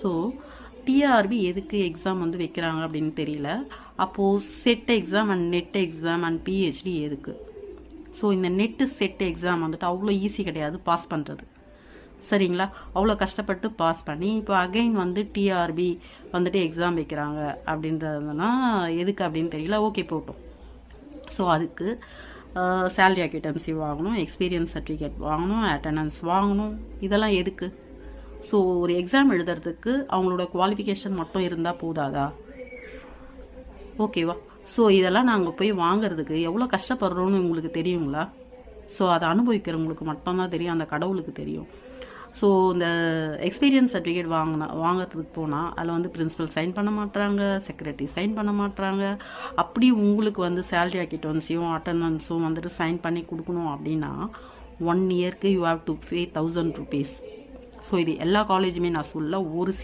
So TRP எதுக்கு exam வந்து வைக்கிறாங்க அப்படின்னு தெரியல. அப்போது SET exam and NET exam and PhD எதுக்கு? ஸோ இந்த நெட்டு செட் எக்ஸாம் வந்துட்டு அவ்வளோ ஈஸி கிடையாது பாஸ் பண்ணுறது சரிங்களா? அவ்வளோ கஷ்டப்பட்டு பாஸ் பண்ணி இப்போ அகைன் வந்து டிஆர்பி வந்துட்டு எக்ஸாம் வைக்கிறாங்க அப்படின்றதுனா எதுக்கு அப்படின்னு தெரியல. ஓகே போட்டோம். ஸோ அதுக்கு சேலரி அக்யூட்டன்சி வாங்கணும் எக்ஸ்பீரியன்ஸ் சர்டிஃபிகேட் வாங்கணும் அட்டண்டன்ஸ் வாங்கணும். இதெல்லாம் எதுக்கு? ஸோ ஒரு எக்ஸாம் எழுதுறதுக்கு அவங்களோட குவாலிஃபிகேஷன் மட்டும் இருந்தால் போதாதா? ஓகேவா ஸோ இதெல்லாம் நாங்கள் போய் வாங்குறதுக்கு எவ்வளோ கஷ்டப்படுறோன்னு உங்களுக்கு தெரியுங்களா? ஸோ அதை அனுபவிக்கிறவங்களுக்கு மட்டும்தான் தெரியும். அந்த கடவுளுக்கு தெரியும். ஸோ இந்த எக்ஸ்பீரியன்ஸ் சர்டிஃபிகேட் வாங்கினா வாங்குறதுக்கு போனால் அதில் வந்து பிரின்ஸிபல் சைன் பண்ண மாட்டுறாங்க செக்ரட்டரி சைன் பண்ண மாட்டுறாங்க அப்படி உங்களுக்கு வந்து சேலரி அக்கிட்டன்ஸையும் அட்டண்டன்ஸும் வந்துட்டு சைன் பண்ணி கொடுக்கணும் அப்படின்னா ஒன் இயர்க்கு you have to pay thousand rupees so இது எல்லா காலேஜுமே நான் சொல்ல ஒரு